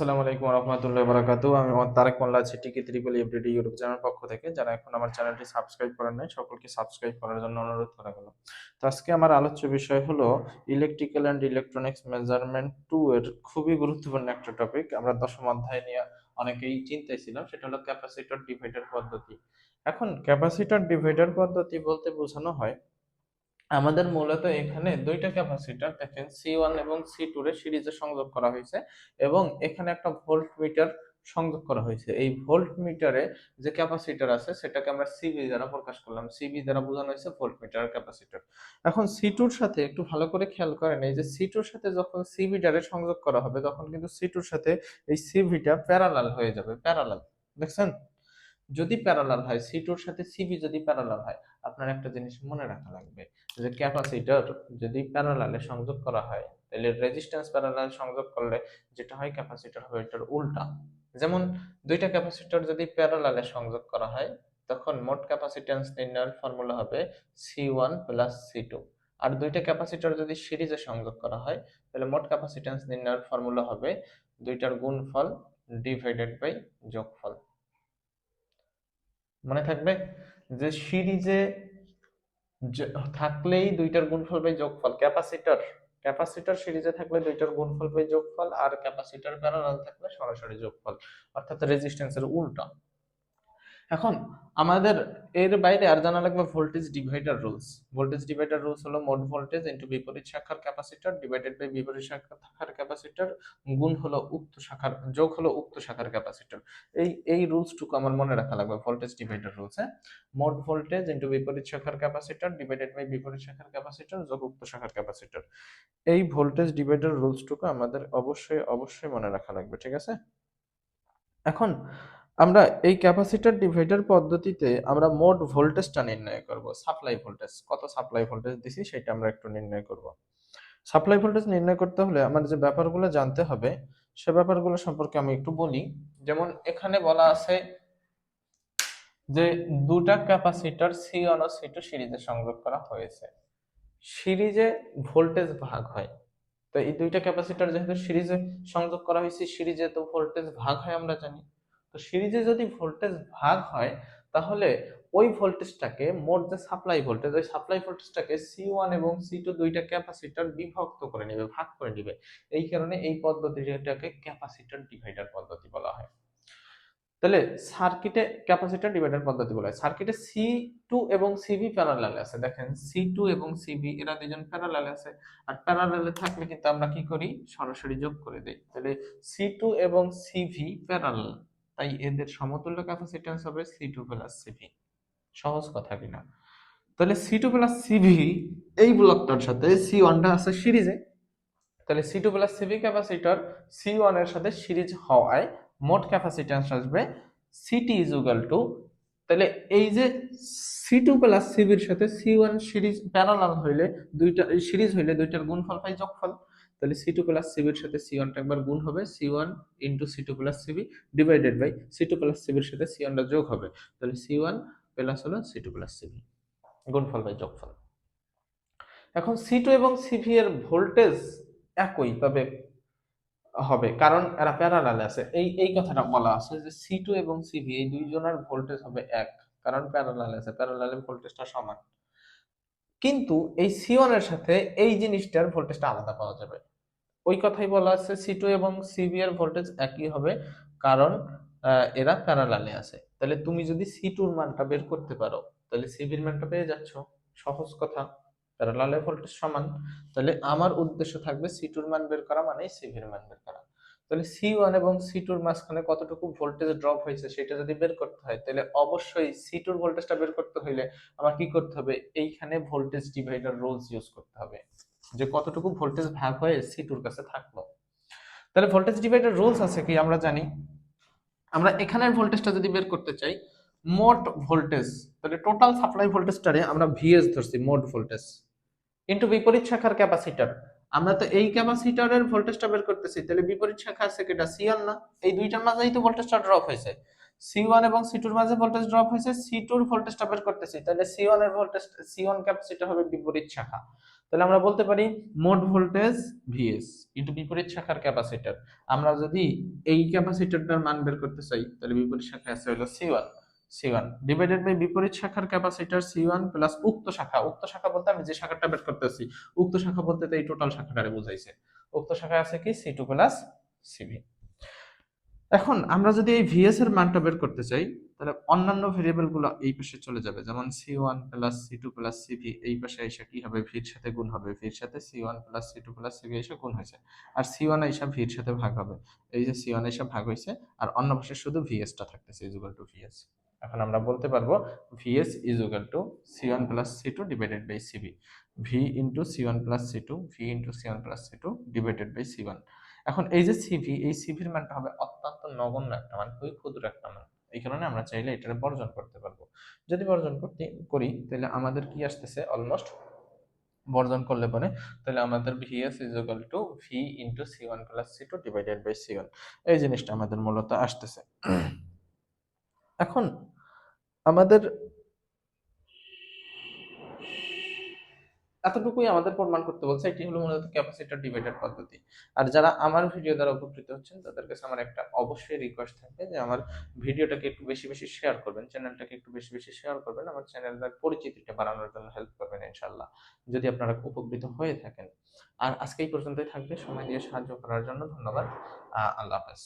আসসালামু আলাইকুম রহমতুল্লাহ বারাকাতু আমি মোহাম্মদ তারেক মোল্লা, আছি টিকি ত্রিপল এভরিডে ইউটিউব চ্যানেল পক্ষ থেকে। যারা এখন আমার চ্যানেলটি সাবস্ক্রাইব করেন নাই, সকলকে সাবস্ক্রাইব করার জন্য অনুরোধ করা গেল। তো আজকে আমার আলোচ্য বিষয় হলো electrical and electronics measurement two এর খুবই গুরুত্বপূর্ণ একটা টপিক। আমরা দশম অধ্যায় নিয়ে অনেকেই চিন্তায় ছিলাম সেটা হলো ক্যাপাসিটর ডিভাইডার পদ্ধতি। এখন ক্যাপাসিটর ডিভাইডার পদ্ধতি বলতে বোঝানো হয় আমাদের মূলত এখানে দুইটা ক্যাপাসিটর দেখেন সি ওয়ান এবং সি টু এর সিরিজে সংযোগ করা হয়েছে এবং এখানে একটা ভোল্ট মিটার সংযোগ করা হয়েছে। এই ভোল্ট মিটারে যে ক্যাপাসিটর আছে সেটাকে আমরা সিবি দ্বারা প্রকাশ করলাম। সিবি দ্বারা বোঝানো হয়েছে ভোল্ট মিটার ক্যাপাসিটর। এখন সি টুর সাথে একটু ভালো করে খেয়াল করেন, এই যে সি টুর সাথে যখন সিবিটারে সংযোগ করা হবে তখন কিন্তু সি টুর সাথে এই সিবিটা প্যারালাল হয়ে যাবে প্যারালাল দেখছেন? যদি প্যারালাল হয় সি টুর সাথে সিবি যদি প্যারালাল হয়, আপনার একটা জিনিস মনে রাখা লাগবে যে ক্যাপাসিটর যদি প্যারালালে সংযোগ করা হয়, তাহলে রেজিস্ট্যান্স প্যারালাল সংযোগ করলে যেটা হয় ক্যাপাসিটর হবে এটার উল্টা। যেমন দুইটা ক্যাপাসিটর যদি প্যারালালে সংযোগ করা হয়, তখন মোট ক্যাপাসিট্যান্স নির্ণয়ের ফর্মুলা হবে C one plus C two আর দুইটা ক্যাপাসিটর যদি সিরিজে সংযোগ করা হয়, তাহলে মোট ক্যাপাসিট্যান্স নির্ণয়ের ফর্মুলা হবে দুইটার গুণফল ডিভাইডেড বাই যোগফল। মনে থাকবে যে সিরিজে থাকলেই দুইটার গুণফল বাই যোগফল। ক্যাপাসিটার ক্যাপাসিটার সিরিজে থাকলে দুইটার গুণফল বাই যোগফল আর ক্যাপাসিটার প্যারালাল থাকলে সরাসরি যোগফল, অর্থাৎ রেজিস্ট্যান্সের উল্টা। এখন আমাদের এর বাইরে আর জানা লাগবে voltage divider rules voltage divider rules হলো মোট ভোল্টেজ ইনটু বিপরীত শাখার ক্যাপাসিটর ডিভাইডেড বাই বিপরীত শাখার ক্যাপাসিটর গুণ হলো উক্ত শাখার, যোগ হলো উক্ত শাখার ক্যাপাসিটর এই এই রুলসটুকু আমার মনে রাখা লাগবে ভোল্টেজ ডিভাইডার রুলস হ্যাঁ মোট ভোল্টেজ ইনটু বিপরীত শাখার ক্যাপাসিটর ডিভাইডেড বাই বিপরীত শাখার ক্যাপাসিটর যোগ উক্ত শাখার ক্যাপাসিটর এই ভোল্টেজ ডিভাইডার রুলসটুকু আমাদের অবশ্যই অবশ্যই মনে রাখা লাগবে, ঠিক আছে? এখন আমরা এই ক্যাপাসিটর ডিভাইডার পদ্ধতিতে আমরা মোট ভোল্টেজটা নির্ণয় করব। সাপ্লাই ভোল্টেজ কত সাপ্লাই ভোল্টেজ দিছি সেটা আমরা একটু নির্ণয় করব। সাপ্লাই ভোল্টেজ নির্ণয় করতে হলে আমার যে ব্যাপারগুলো জানতে হবে, সে ব্যাপারগুলো সম্পর্কে আমি একটু বলি। যেমন এখানে বলা আছে যে দুটা capacitor C one C two সিরিজে সংযোগ করা হয়েছে। সিরিজে ভোল্টেজ ভাগ হয়। তো এই দুইটা ক্যাপাসিটর যেহেতু সিরিজে সংযোগ করা হয়েছে, সিরিজে তো ভোল্টেজ ভাগ হয় আমরা জানি। তো সিরিজে যদি ভোল্টেজ ভাগ হয়, তাহলে ওই ভোল্টেজটাকে মোট যে সাপ্লাই ভোল্টেজ ওই সাপ্লাই ভোল্টেজটাকে সি ওয়ান এবং সি টু দুইটা ক্যাপাসিটর বিভক্ত করে নেবে, ভাগ করে নেবে। এই কারণে এই পদ্ধতিটাকে ক্যাপাসিটর ডিভাইডার পদ্ধতি বলা হয়। তাহলে সার্কিটে ক্যাপাসিটর ডিভাইডার পদ্ধতি বলা হয়। সার্কিটে সি টু এবং সিবি প্যারালালে আছে। দেখেন সি টু এবং সিবি এরা দুজন প্যারালালে আছে। আর প্যারালালে থাকলে কিন্তু আমরা কি করি? সরাসরি যোগ করে দেই। তাহলে সি টু এবং সিভি প্যারালাল তাই এদের সমতুল্য ক্যাপাসিট্যান্স হবে সি টু প্লাস সিভি সহজ কথা কিনা। তাহলে সি টু প্লাস সিভি এই ব্লকটার সাথে সি ওয়ানটা আছে সিরিজে তাহলে C two plus CV capacitor C ওয়ানের সাথে সিরিজ হওয়ায় মোট ক্যাপাসিট্যান্স আসবে সিটি ইকুয়াল টু তাহলে এই যে সি টু প্লাস সিবির সাথে সি ওয়ান সিরিজ প্যারালাল হইলে দুইটা সিরিজ হইলে দুইটার গুণফল পাই যোগফল। তাহলে সি টু প্লাস সিবির সাথে সি ওয়ানটা একবার গুণ হবে C one into C two plus CB divided by C two plus সিবির সাথে সি ওয়ানটা যোগ হবে। তাহলে সি ওয়ান প্লাস হলো সি টু প্লাস সিবি গুণফল বাই যোগফল। এখন সি টু এবং সিভি এর ভোল্টেজ একই, তবে হবে, কারণ এরা প্যারালালে আছে। এই এই কথাটা বলা আছে যে সি টু এবং সিভি এই দুইজনের ভোল্টেজ হবে এক, কারণ প্যারালালে আছে প্যারালালে ভোল্টেজটা সমান। কিন্তু এই সি এর সাথে এই জিনিসটার ভোল্টেজটা আলাদা পাওয়া যাবে। ওই কথাই বলা আছে সি টু এবং সিবি এর ভোল্টেজ একই হবে, কারণ এরা প্যারালালে আছে। তাহলে তুমি যদি সি টুর মানটা বের করতে পারো, তাহলে সিবির মানটা পেয়ে যাচ্ছ। সহজ কথা প্যারালালে ভোল্টেজ সমান। তাহলে আমার উদ্দেশ্য থাকবে সি টুর মান বের করা মানে সিভির মান বের করা। তাহলে সি ওয়ান এবং সি টুর মাঝখানে কতটুকু ভোল্টেজ ড্রপ হয়েছে সেটা যদি বের করতে হয়, তাহলে অবশ্যই সি টুর ভোল্টেজটা বের করতে হইলে আমার কি করতে হবে? এইখানে ভোল্টেজ ডিভাইডার রুলস ইউজ করতে হবে। যে কতটুকু ভোল্টেজ ভাগ হয়ে সি টুর কাছে থাকল। তাহলে ভোল্টেজ ডিভাইডার রুলস আছে কি আমরা জানি? আমরা এখানের ভোল্টেজটা যদি বের করতে চাই, মোট ভোল্টেজ তাহলে টোটাল সাপ্লাই ভোল্টেজটারে আমরা ভিএস ধরছি, মোট ভোল্টেজ ইন্টু বিপরীত শাখার ক্যাপাসিটর আমরা তো এই ক্যাপাসিটরের ভোল্টেজটা বের করতেছি, তাহলে বিপরীত শাখা আছে কেটা? সিএল না। এই দুইটার মাঝেই তো ভোল্টেজটা ড্রপ হয়েছে। সি ওয়ান এবং সি টুর মাঝে ভোল্টেজ ড্রপ হয়েছে সি টুর বের করতেছি। তাহলে সি ওয়ানের ভোল্টেজ সি ওয়ান ক্যাপাসিটর হবে বিপরীত শাখা। তাহলে আমরা বলতে পারি মোট ভোল্টেজ ভিএস ইন্টু বিপরীত শাখার ক্যাপাসিটর আমরা যদি এই ক্যাপাসিটরটার মান বের করতে চাই, তাহলে বিপরীত শাখা আছে হলো C one C one divided by বিপরীত শাখার ক্যাপাসিটর সি ওয়ান প্লাস উক্ত শাখা। উক্ত শাখা বলতে আমি যে শাখাটা বের করতেছি, উক্ত শাখা বলতে তো এই টোটাল শাখাটারে বুঝাইছে। উক্ত শাখায় আছে কি? সি টু প্লাস সিভি এখন আমরা যদি এই ভিএস এর মানটা বের করতে চাই, তাহলে অন্যান্য ভেরিয়েবলগুলো এই পাশে চলে যাবে। যেমন C one plus C two plus CV এই পাশে এসে কি হবে? ভির সাথে গুণ হবে। ভির সাথে C one plus C two plus CV এসে গুণ হয়েছে। আর সি ওয়ান এসে ভির সাথে ভাগ হবে। এই যে সি ওয়ান এসে ভাগ হয়েছে, আর অন্য পাশে শুধু ভিএসটা থাকতেছে ইজ টু ভিএস এখন আমরা বলতে পারব VS is equal to C one plus C two divided by CV V into C one plus C two V into C one plus C two divided by C one এখন এই যে CV এই সিভির মানটা হবে অত্যন্ত নগণ্য একটা মান খুবই ক্ষুদ্র একটা মান। এই কারণে আমরা চাইলে এটাকে বর্জন করতে পারব। যদি বর্জন করতে করি তাহলে আমাদের কি আসতেছে? অলমোস্ট বর্জন করলে পরে তাহলে আমাদের VS is equal to V into C one plus C two divided by C one এই জিনিসটা আমাদের মূলত আসতেছে। এখন আমাদের এতটুকুই আমাদের প্রমাণ করতে বলছে, এটি হলো মূলত ক্যাপাসিটর ডিভাইডার পদ্ধতি। আর যারা আমার ভিডিও দ্বারা উপকৃত হচ্ছেন তাদের কাছে আমার একটা অবশ্যই রিকোয়েস্ট থাকবে যে আমার ভিডিওটাকে একটু বেশি বেশি শেয়ার করবেন চ্যানেলটাকে একটু বেশি বেশি শেয়ার করবেন, আমার চ্যানেলের পরিচিতিটা বাড়ানোর জন্য হেল্প করবেন ইনশাল্লাহ যদি আপনারা উপকৃত হয়ে থাকেন। আর আজকে এই পর্যন্তই থাকবে, সময় দিয়ে সাহায্য করার জন্য ধন্যবাদ আল্লাহ হাফেজ।